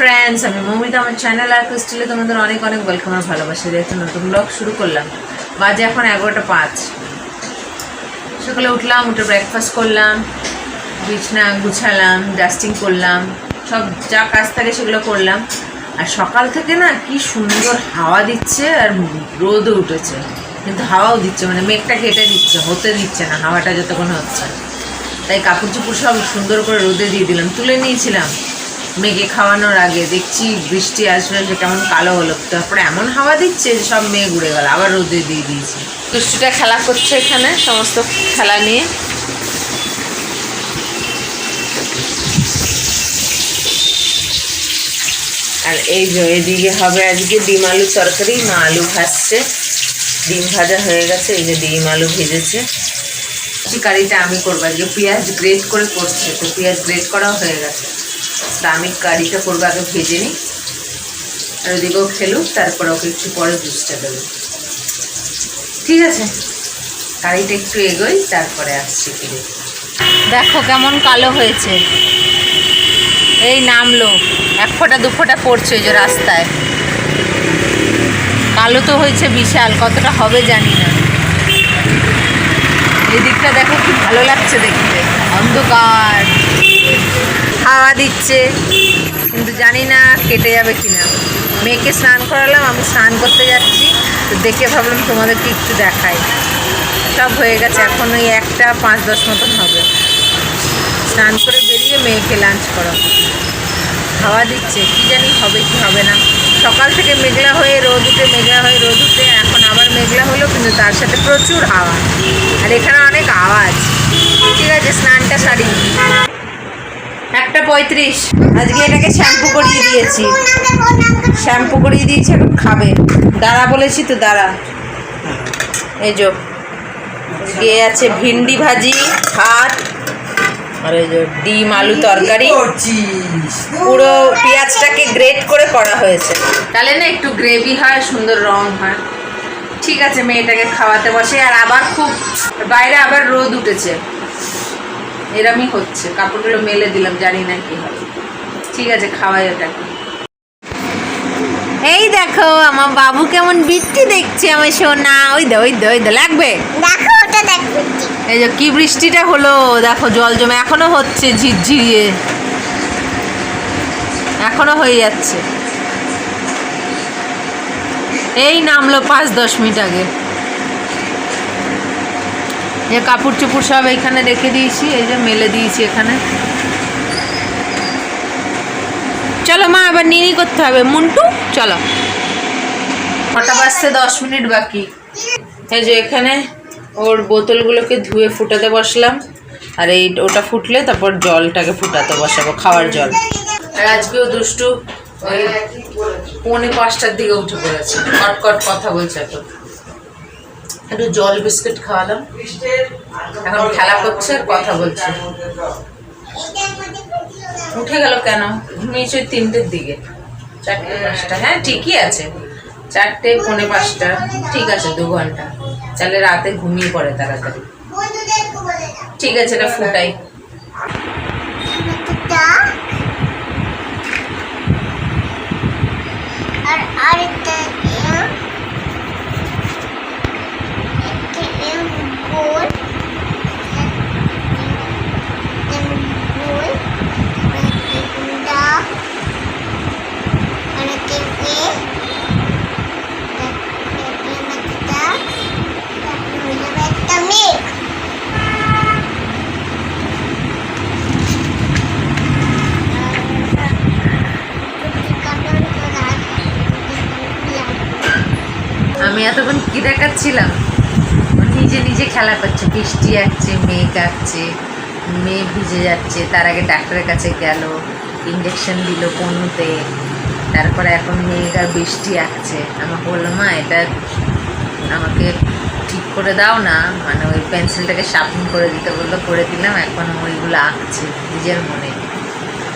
Friends আমি মৌমিতা, আমার channel আর ক্রিস্টালে তোমাদের অনেক অনেক ওয়েলকাম আর ভালোবাসা। একটা নতুন ব্লগ শুরু করলাম। বাজে এখন এগারোটা পাঁচ। সকালে উঠলাম, উঠে ব্রেকফাস্ট করলাম, বিছনা গুছালাম ডাস্টিং করলাম, সব যা কাজ থাকে সেগুলো করলাম। আর সকাল থেকে না কি সুন্দর হাওয়া দিচ্ছে আর রোদও উঠেছে। কিন্তু হাওয়াও দিচ্ছে মানে মেঘটা কেটে দিচ্ছে, হতে দিচ্ছে না, হাওয়াটা যতক্ষণ হচ্ছে তাই কাপড় চোপড় সব সুন্দর করে রোদে দিয়ে দিলাম, তুলে নিয়েছিলাম। মেঘে খাওয়ানোর আগে দেখছি বৃষ্টি আসবে আসবে কেমন কালো হলো। তারপরে এমন হাওয়া দিচ্ছে যে সব মেঘ উড়ে গেল আবার রোদে দিয়ে দিয়েছি। দুষ্টুটা খেলা করছে এখানে সমস্ত খেলা নিয়ে। আর এই যে এদিকে হবে আজকে ডিম আলু তরকারি মা আলু ভাজছে। ডিম ভাজা হয়ে গেছে এই যে ডিম আলু ভেজেছে। কারিটা আমি করব আজকে পেঁয়াজ গ্রেট করে করছে তো পেঁয়াজ গ্রেট করাও হয়ে গেছে। তা আমি কারিটা করব, আগে ভেজে নিই। আর ওদিকেও খেলুক তারপর ওকে একটু পরে জুসটা দেবো। ঠিক আছে? কারিটা একটু এগোই, তারপরে আসছি ফিরে। দেখো কেমন কালো হয়েছে। এই নামলো, এক ফোঁটা, দু ফোঁটা পড়ছে ওই যে রাস্তায়। কালো তো হয়েছে বিশাল, কতটা হবে জানি না। এই দিকটা দেখো কি ভালো লাগছে দেখতে। অন্ধকার। দিচ্ছে। কিন্তু জানি না কেটে যাবে কিনা। মেয়েকে স্নান করালাম, আমি স্নান করতে যাচ্ছি। তো দেখে ভাবলাম তোমাদেরকে একটু দেখাই। সব হয়ে গেছে, এখন ওই একটা পাঁচ দশ মতন হবে। স্নান করে বেরিয়ে মেয়েকে লাঞ্চ করাবো। খাওয়া দিচ্ছে, কি জানি হবে, কি হবে না। সকাল থেকে মেঘলা হয়ে রোদ উঠে, মেঘলা হয়ে রোদ উঠে, এখন আবার মেঘলা হলো, কিন্তু তার সাথে প্রচুর হাওয়া। আর এখানে অনেক আওয়াজ। ঠিক আছে, স্নানটা সারি একটা পঁয়ত্রিশ। আজকে এটাকে শ্যাম্পু করিয়ে দিয়েছি। শ্যাম্পু করিয়ে দিয়েছি, এখন খাবে। দাঁড়া বলেছি তো, দাঁড়া। এই যো দিয়ে আছে ভিন্ডি ভাজি, ভাত, আর এই যে ডিম, আলু তরকারি। পুরো পেঁয়াজটাকে গ্রেট করে করা হয়েছে। তাহলে না একটু গ্রেভি হয়, সুন্দর রং হয়। ঠিক আছে, মেয়েটাকে খাওয়াতে বসে। আর আবার খুব, বাইরে আবার রোদ উঠেছে। এরমই হচ্ছে। কাপড়গুলো মেলে দিলাম জানি না কি হবে ঠিক আছে খাওয়াই ওটাকে। এই দেখো আমার বাবু কেমন বৃষ্টি দেখছে আমার সোনা। ওই দে ওই দে ওই দে লাগবে? দেখো ওটা দেখো এই যে কি বৃষ্টিটা হলো? দেখো জল জমে এখনও হচ্ছে ঝিরঝিরিয়ে। এখনও হয়ে যাচ্ছে। এই নামলো পাঁচ দশ মিনিট আগে। যে কাপড় চোপড় সব এখানে রেখে দিয়েছি, এই যে মেলে দিয়েছি এখানে। চলো মা আবার নিনি করতে হবে। মুন্টু, চলো। কটা বাজতে দশ মিনিট বাকি। এই যে এখানে ওর বোতলগুলোকে ধুয়ে ফুটাতে বসলাম। আর এই ওটা ফুটলে তারপর জলটাকে ফুটাতে বসাবো, খাওয়ার জল। আর আজকেও দুষ্টু ওই পৌনে পাঁচটার দিকে উঠে পড়েছে। কটকট কথা বলছে তো একটু জল বিস্কিট খাওয়ালাম। এখন খেলা করছে আর কথা বলছে। উঠে গেল কেন? ঘুমিয়েছে তিনটের দিকে। চারটে পাঁচটা। হ্যাঁ ঠিকই আছে। চারটে, পৌনে পাঁচটা। ঠিক আছে, দু ঘণ্টা। তাহলে রাতে ঘুমিয়ে পড়ে তাড়াতাড়ি। ঠিক আছে, এটা ফুটাই। আর আরেকটা এম একটা এম গোল এম গোল একটা আরেকটা এ একটা একটা মেঘ আমি এতক্ষণ কি দেখাচ্ছিলাম? ও নিজে নিজে খেলা করছে, বৃষ্টি আসছে, মেঘ আসছে মেয়ে ভিজে যাচ্ছে, তার আগে ডাক্তারের কাছে গেল ইঞ্জেকশন দিল পনুতে তারপরে এখন আর বৃষ্টি আসছে। আমাকে বলল মা, এটা আমাকে ঠিক করে দাও না। মানে ওই পেন্সিলটাকে শার্পন করে দিতে বলল, করে দিলাম, এখন ওইগুলো আঁকছে, নিজের মনে।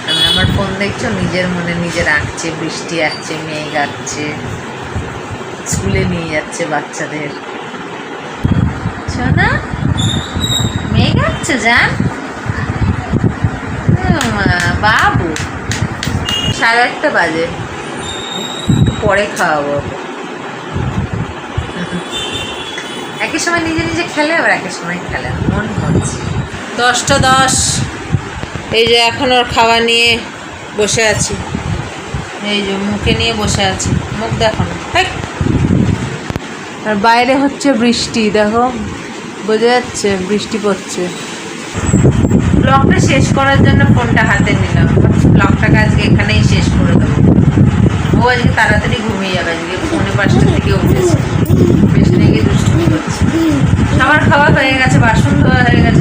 আমি আমার ফোন দেখছ, নিজের মনে নিজের আঁকছে বৃষ্টি আসছে, মেঘ আসছে। স্কুলে নিয়ে যাচ্ছে বাচ্চাদের। শোনা মেঘ আসছে যান বাবু, সাড়ে আটটা বাজে। পরে খাওয়াবো। একই সময় নিজে নিজে খেলে, আবার একই সময় খেলে মন হচ্ছে দশটা দশ। এই যে এখন ওর খাওয়া নিয়ে বসে আছি। এই যে মুখে নিয়ে বসে আছে। মুখ দেখো আর বাইরে হচ্ছে বৃষ্টি, দেখো। বোঝা যাচ্ছে বৃষ্টি পড়ছে। ব্লগটা শেষ করার জন্য ফোনটা হাতে নিলাম। ব্লগটাকে আজকে এখানেই শেষ করে দেবো। ও আজকে তাড়াতাড়ি ঘুমিয়ে যাবে, আজকে পৌনে পাঁচটা থেকে উঠেছে। পেছনে গিয়ে দুষ্টুমি করছে। খাবার খাওয়া হয়ে গেছে, বাসন ধোয়া হয়ে গেছে।